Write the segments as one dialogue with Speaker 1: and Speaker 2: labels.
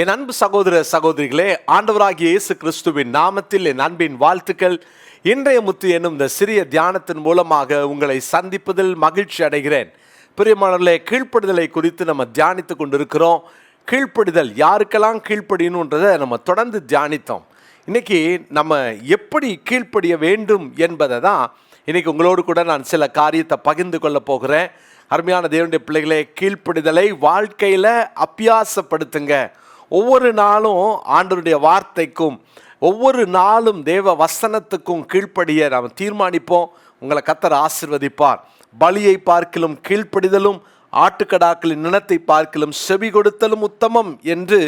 Speaker 1: என் அன்பு சகோதர சகோதரிகளே ஆண்டவராகிய இயேசு கிறிஸ்துவின் நாமத்தில் என் அன்பின் வாழ்த்துக்கள். இன்றைய முத்து என்னும் இந்த சிறிய தியானத்தின் மூலமாக உங்களை சந்திப்பதில் மகிழ்ச்சி அடைகிறேன். பிரியமானவர்களே கீழ்ப்படுதலை குறித்து நம்ம தியானித்து கொண்டிருக்கிறோம். கீழ்ப்படிதல் யாருக்கெல்லாம் கீழ்ப்படியணுன்றதை நம்ம தொடர்ந்து தியானித்தோம். இன்றைக்கி நம்ம எப்படி கீழ்ப்படிய வேண்டும் என்பதை தான் இன்றைக்கி உங்களோடு கூட நான் சில காரியத்தை பகிர்ந்து கொள்ள போகிறேன். அருமையான தேவனுடைய பிள்ளைகளே கீழ்ப்படிதலை வாழ்க்கையில் அபியாசப்படுத்துங்க. ஒவ்வொரு நாளும் ஆண்டருடைய வார்த்தைக்கும் ஒவ்வொரு நாளும் தேவ வசனத்துக்கும் கீழ்ப்படிய நாம் தீர்மானிப்போம். உங்களை கத்தர் ஆசிர்வதிப்பார். பலியை பார்க்கிலும் கீழ்ப்படிதலும் ஆட்டுக்கடாக்களின் நினத்தை பார்க்கலும் செவி கொடுத்தலும் உத்தமம் என்று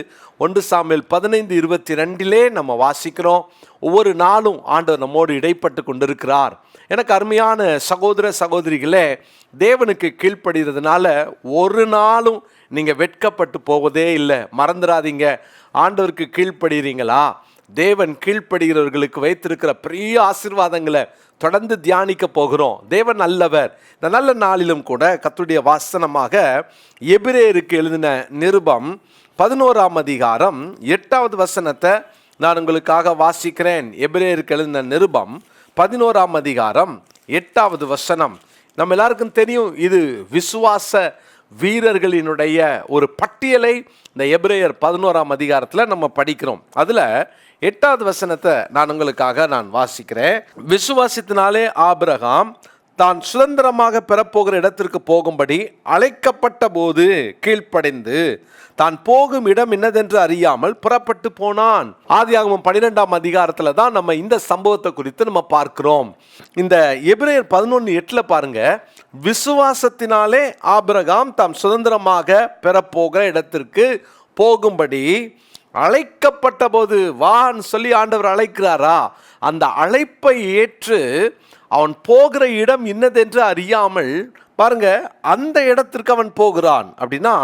Speaker 1: ஒன்று சாமியில் பதினைந்து இருபத்தி ரெண்டிலே நம்ம வாசிக்கிறோம். ஒவ்வொரு நாளும் ஆண்டவர் நம்மோடு இடைப்பட்டு கொண்டிருக்கிறார். எனக்கு அருமையான சகோதர சகோதரிகளே தேவனுக்கு கீழ்ப்படுகிறதுனால ஒரு நாளும் நீங்கள் வெட்கப்பட்டு போவதே இல்லை. மறந்துடாதீங்க ஆண்டவருக்கு கீழ்ப்படுகிறீங்களா? தேவன் கீழ்ப்படுகிறவர்களுக்கு வைத்திருக்கிற பெரிய ஆசிர்வாதங்களை தொடர்ந்து தியானிக்க போகிறோம். தேவன் நல்லவர். இந்த நல்ல நாளிலும் கூட கத்துடைய வாசனமாக எபிரேயருக்கு எழுதின நிருபம் பதினோராம் அதிகாரம் எட்டாவது வசனத்தை நான் உங்களுக்காக வாசிக்கிறேன். எபிரேயருக்கு எழுதின நிருபம் பதினோராம் அதிகாரம் எட்டாவது வசனம். நம்ம எல்லாருக்கும் தெரியும் இது விசுவாச வீரர்களினுடைய ஒரு பட்டியலை இந்த எப்ரேயர் பதினோராம் அதிகாரத்தில் நம்ம படிக்கிறோம். அதில் எட்டாவது வசனத்தை நான் உங்களுக்காக நான் வாசிக்கிறேன். விசுவாசத்தினாலே ஆபிரகாம் தான் சுதந்திரமாக பெறப்போகிற இடத்திற்கு போகும்படி அழைக்கப்பட்ட போது கீழ்ப்படைந்து தான் போகும் இடம் என்னதென்று அறியாமல் புறப்பட்டு போனான். ஆதியாகமம் பன்னிரெண்டாம் அதிகாரத்தில் தான் நம்ம இந்த சம்பவத்தை குறித்து நம்ம பார்க்கிறோம். இந்த எபிரேயர் பதினொன்று எட்டில் பாருங்க விசுவாசத்தினாலே ஆபிரகாம் தாம் சுதந்திரமாக பெறப்போகிற இடத்திற்கு போகும்படி அழைக்கப்பட்ட போது வான்னு சொல்லி ஆண்டவர் அழைக்கிறாரா? அந்த அழைப்பை ஏற்று அவன் போகிற இடம் இன்னதென்று அறியாமல் பாருங்க அந்த இடத்திற்கு அவன் போகிறான். அப்படின்னா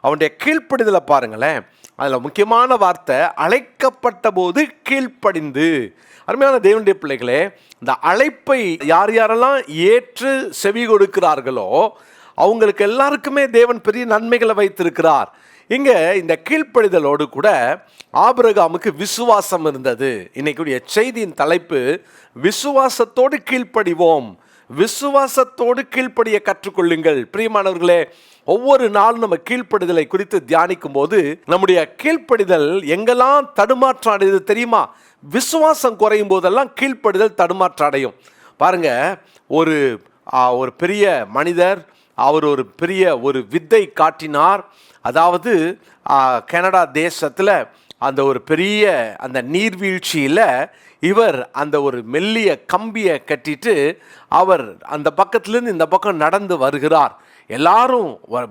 Speaker 1: அவனுடைய கீழ்ப்படிதலை பாருங்களேன். அதில் முக்கியமான வார்த்தை அழைக்கப்பட்ட போது கீழ்ப்படிந்து. அருமையான தேவனுடைய பிள்ளைகளே இந்த அழைப்பை யார் யாரெல்லாம் ஏற்று செவி கொடுக்கிறார்களோ அவங்களுக்கு எல்லாருக்குமே தேவன் பெரிய நன்மைகளை வைத்திருக்கிறார். இங்கே இந்த கீழ்ப்படிதலோடு கூட ஆபிரகாமுக்கு விசுவாசம் இருந்தது. இன்னைக்குடைய செய்தியின் தலைப்பு விசுவாசத்தோடு கீழ்ப்படிவோம். விசுவாசத்தோடு கீழ்ப்படிய கற்றுக்கொள்ளுங்கள். பிரியமானவர்களே ஒவ்வொரு நாளும் நம்ம கீழ்ப்படிதலை குறித்து தியானிக்கும் போது நம்முடைய கீழ்ப்படிதல் எங்கெல்லாம் தடுமாற்றம் அடையுது தெரியுமா? விசுவாசம் குறையும் போதெல்லாம் கீழ்ப்படிதல் தடுமாற்றம் அடையும் பாருங்க ஒரு ஒரு பெரிய மனிதர் அவர் ஒரு பெரிய ஒரு வித்தை காட்டினார். அதாவது கனடா தேசத்தில் அந்த ஒரு பெரிய அந்த நீர்வீழ்ச்சியில் இவர் அந்த ஒரு மெல்லிய கம்பியை கட்டிட்டு அவர் அந்த பக்கத்துலேருந்து இந்த பக்கம் நடந்து வருகிறார். எல்லாரும் வ-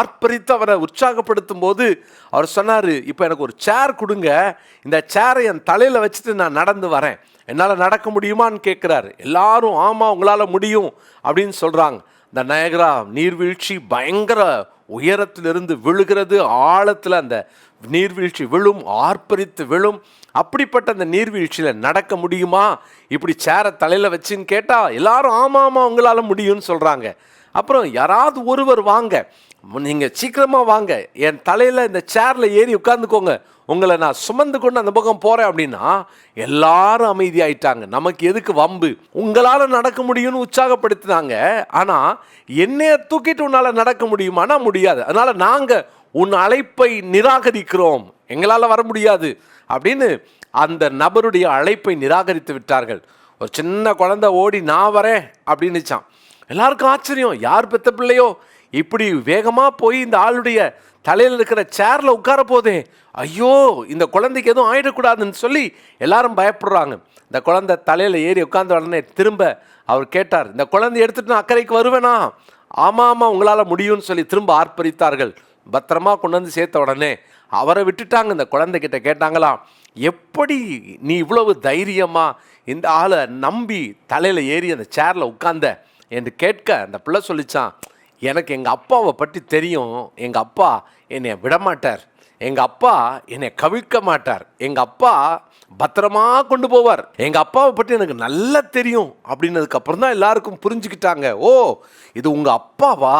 Speaker 1: ஆர்ப்பரித்து அவரை உற்சாகப்படுத்தும் போது அவர் சொன்னார் இப்போ எனக்கு ஒரு சேர் கொடுங்க. இந்த சேரை என் தலையில் வச்சுட்டு நான் நடந்து வரேன். என்னால் நடக்க முடியுமான்னு கேட்குறாரு எல்லாரும் ஆமாம் உங்களால் முடியும் அப்படின்னு சொல்கிறாங்க இந்த நயகரா நீர்வீழ்ச்சி பயங்கர உயரத்திலிருந்து விழுகிறது ஆழத்தில் அந்த நீர்வீழ்ச்சி விழும் ஆர்ப்பரித்து விழும். அப்படிப்பட்ட அந்த நீர்வீழ்ச்சியில் நடக்க முடியுமா? இப்படி சேரை தலையில் வச்சுன்னு கேட்டால் எல்லாரும் ஆமாம் ஆமாம் உங்களால் முடியும்னு சொல்கிறாங்க அப்புறம் யாராவது ஒருவர் வாங்க நீங்கள் சீக்கிரமாக வாங்க. என் தலையில் இந்த சேரில் ஏறி உட்காந்துக்கோங்க உங்களை நான் சுமந்து கொண்டு அந்த பக்கம் போகிறேன் அப்படின்னா எல்லாரும் அமைதியாயிட்டாங்க நமக்கு எதுக்கு வம்பு? உங்களால் நடக்க முடியும்னு உற்சாகப்படுத்தினாங்க. ஆனால் என்னைய தூக்கிட்டு உன்னால் நடக்க முடியுமானா முடியாது. அதனால் நாங்கள் உன் அழைப்பை நிராகரிக்கிறோம். எங்களால் வர முடியாது. அப்படின்னு அந்த நபருடைய அழைப்பை நிராகரித்து விட்டார்கள். ஒரு சின்ன குழந்தை ஓடி நான் வரேன் அப்படின்னுச்சான் எல்லாருக்கும் ஆச்சரியம். யார் பெத்த பிள்ளையோ? இப்படி வேகமாக போய் இந்த ஆளுடைய தலையில் இருக்கிற சேரில் உட்கார போதே ஐயோ இந்த குழந்தைக்கு எதுவும் ஆயிடக்கூடாதுன்னு சொல்லி எல்லாரும் பயப்படுறாங்க. இந்த குழந்தை தலையில் ஏறி உட்கார்ந்த உடனே திரும்ப அவர் கேட்டார் இந்த குழந்தை எடுத்துட்டு நான் அக்கறைக்கு வருவேனா? ஆமாம் ஆமாம் உங்களால் முடியும்னு சொல்லி திரும்ப ஆர்ப்பரித்தார்கள். பத்திரமா கொண்டு வந்து சேர்த்த உடனே அவரை விட்டுட்டாங்க. இந்த குழந்தைகிட்ட கேட்டாங்களாம் எப்படி நீ இவ்வளவு தைரியமாக இந்த ஆளை நம்பி தலையில் ஏறி அந்த சேரில் உட்கார்ந்த? என்று கேட்க அந்த பிள்ளை சொல்லிச்சான் எனக்கு எங்கள் அப்பாவை பற்றி தெரியும். எங்கள் அப்பா என்னை விடமாட்டார். எங்கள் அப்பா என்னை கவிழ்க்க மாட்டார். எங்கள் அப்பா பத்திரமா கொண்டு போவார். எங்கள் அப்பாவை பற்றி எனக்கு நல்லா தெரியும் அப்படின்னதுக்கப்புறம் தான் எல்லாருக்கும் புரிஞ்சுக்கிட்டாங்க. ஓ இது உங்கள் அப்பாவா?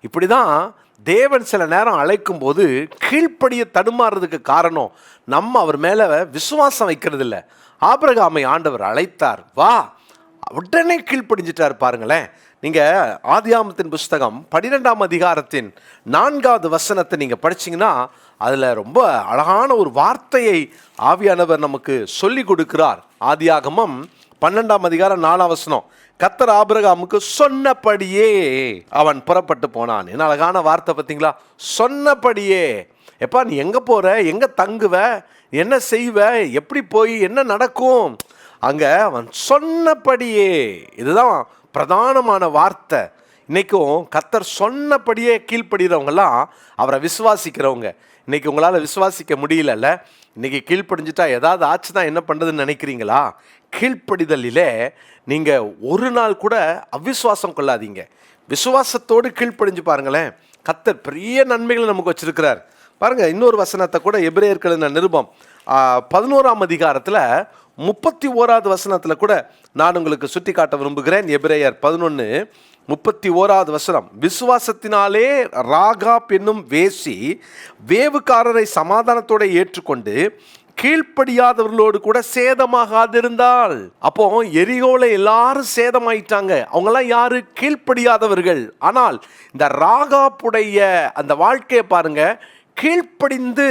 Speaker 1: இப்படி தான் தேவன் சில நேரம் அழைக்கும் போது கீழ்ப்படிய தடுமாறுறதுக்கு காரணம் நம்ம அவர் மேலே விசுவாசம் வைக்கிறது இல்லை ஆபிரகாமை ஆண்டவர் அழைத்தார். வா உடனே கீழ்ப்படிஞ்சிட்டார் பாருங்களேன். நீங்கள் ஆதியாமத்தின் புஸ்தகம் பன்னிரெண்டாம் அதிகாரத்தின் நான்காவது வசனத்தை நீங்கள் படிச்சீங்கன்னா அதில் ரொம்ப அழகான ஒரு வார்த்தையை ஆவியானவர் நமக்கு சொல்லி கொடுக்கிறார். ஆதியாகமம் பன்னெண்டாம் அதிகாரம் நாலாம் வசனம் கத்தர் ஆபிரகாமுக்கு சொன்னபடியே அவன் புறப்பட்டு போனான். என்ன அழகான வார்த்தை பார்த்தீங்களா? சொன்னபடியே. எப்பா நீ எங்கே போகிற எங்கே தங்குவ? என்ன செய்வ? எப்படி போய்? என்ன நடக்கும்? அங்கே அவன் சொன்னபடியே. இதுதான் பிரதானமான வார்த்தை. இன்றைக்கும் கத்தர் சொன்னபடியே கீழ்ப்படுகிறவங்கலாம் அவரை விசுவாசிக்கிறவங்க. இன்றைக்கி உங்களால் விசுவாசிக்க முடியலல்ல. இன்றைக்கி கீழ்ப்படிஞ்சிட்டா ஏதாவது ஆச்சு தான் என்ன பண்ணுறதுன்னு நினைக்கிறீங்களா? கீழ்ப்படிதலிலே நீங்கள் ஒரு நாள் கூட அவிசுவாசம் கொள்ளாதீங்க. விசுவாசத்தோடு கீழ்ப்படிஞ்சு பாருங்களேன். கத்தர் பெரிய நன்மைகளை நமக்கு வச்சுருக்கிறார். பாருங்கள் இன்னொரு வசனத்தை கூட எபிரேயர்கள் நிருபம் பதினோராம் அதிகாரத்தில் முப்பத்தி ஓராவது வசனத்தில் கூட நான் உங்களுக்கு சுட்டி காட்ட விரும்புகிறேன். எபிரேயர் பதினொன்று முப்பத்தி ஓராவது வசனம். விசுவாசத்தினாலே ராகாப் என்னும் வேசி வேவுக்காரரை சமாதானத்தோட ஏற்றுக்கொண்டு கீழ்ப்படியாதவர்களோடு கூட சேதமாகாதிருந்தால் அப்போ எரிகோல எல்லாரும் சேதமாயிட்டாங்க. அவங்கெல்லாம் யாரு? கீழ்ப்படியாதவர்கள். ஆனால் இந்த ராகாப்புடைய அந்த வாழ்க்கையை பாருங்க கீழ்ப்படிந்து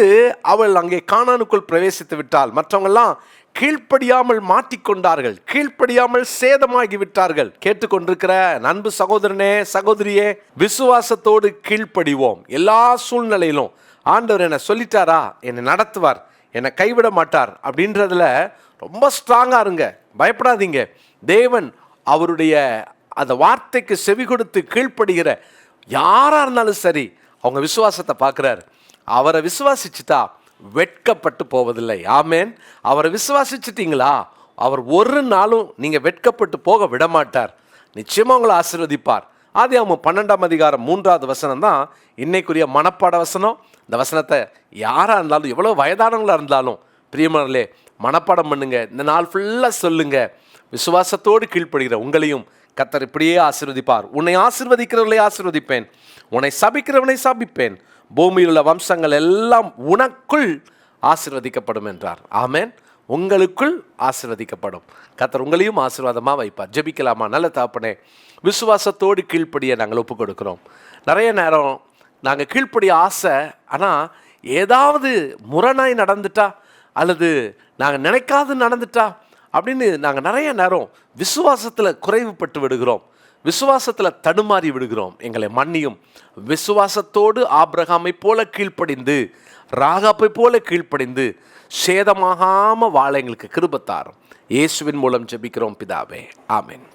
Speaker 1: அவள் அங்கே காணானுக்குள் பிரவேசித்து விட்டாள். மற்றவங்கெல்லாம் கீழ்ப்படியாமல் மாட்டிக்கொண்டார்கள். கீழ்ப்படியாமல் சேதமாகி விட்டார்கள் கேட்டுக்கொண்டிருக்கிற நண்பு சகோதரனே சகோதரியே விசுவாசத்தோடு கீழ்ப்படிவோம். எல்லா சூழ்நிலையிலும் ஆண்டவர் என்னை சொல்லிட்டாரா? என்னை நடத்துவார். என்னை கைவிட மாட்டார் அப்படின்றதுல ரொம்ப ஸ்ட்ராங்காக இருங்க. பயப்படாதீங்க. தேவன் அவருடைய அந்த வார்த்தைக்கு செவி கொடுத்து கீழ்ப்படுகிற யாராக இருந்தாலும் சரி அவங்க விசுவாசத்தை பார்க்குறாரு. அவரை விசுவாசிச்சுட்டா வெட்கப்பட்டு போவதில்லை. ஆமேன். அவரை விசுவாசிச்சிட்டிங்களா? அவர் ஒரு நாளும் நீங்கள் வெட்கப்பட்டு போக விடமாட்டார். நிச்சயமாக உங்களை ஆசீர்வதிப்பார். அது அவங்க பன்னெண்டாம் அதிகாரம் மூன்றாவது வசனம் தான் இன்னைக்குரிய மனப்பாட வசனம். இந்த வசனத்தை யாராக இருந்தாலும் எவ்வளோ வயதானவங்களாக இருந்தாலும் பிரியமானே மனப்பாடம் பண்ணுங்க. இந்த நாள் ஃபுல்லாக சொல்லுங்க. விசுவாசத்தோடு கீழ்ப்படுகிற உங்களையும் கத்தர் இப்படியே ஆசிர்வதிப்பார். உன்னை ஆசீர்வதிக்கிறவர்களை ஆசிர்வதிப்பேன். உன்னை சபிக்கிறவனை சபிப்பேன். பூமியில் உள்ள வம்சங்கள் எல்லாம் உனக்குள் ஆசிர்வதிக்கப்படும் என்றார். ஆமேன். உங்களுக்குள் ஆசிர்வதிக்கப்படும். கத்தர் உங்களையும் ஆசீர்வாதமாக வைப்பார். ஜெபிக்கலாமா? நல்ல தாப்பனே விசுவாசத்தோடு கீழ்ப்படிய நாங்கள் ஒப்புக் கொடுக்குறோம் நிறைய நேரம் நாங்கள் கீழ்ப்படிய ஆசை ஆனால் ஏதாவது முரணாய் நடந்துட்டா அல்லது நாங்கள் நினைக்காது நடந்துட்டா அப்படின்னு நாங்கள் நிறைய நேரம் விசுவாசத்தில் குறைவுபட்டு விடுகிறோம். விசுவாசத்தில் தடுமாறி விடுகிறோம். எங்களை மன்னியும். விசுவாசத்தோடு ஆப்ரஹாமை போல கீழ்ப்படிந்து ராகாப்பை போல கீழ்ப்படிந்து சேதமாகாமல் வாழ எங்களுக்கு கிருபத்தார் இயேசுவின் மூலம் ஜெபிக்கிறோம் பிதாவே. ஆமேன்.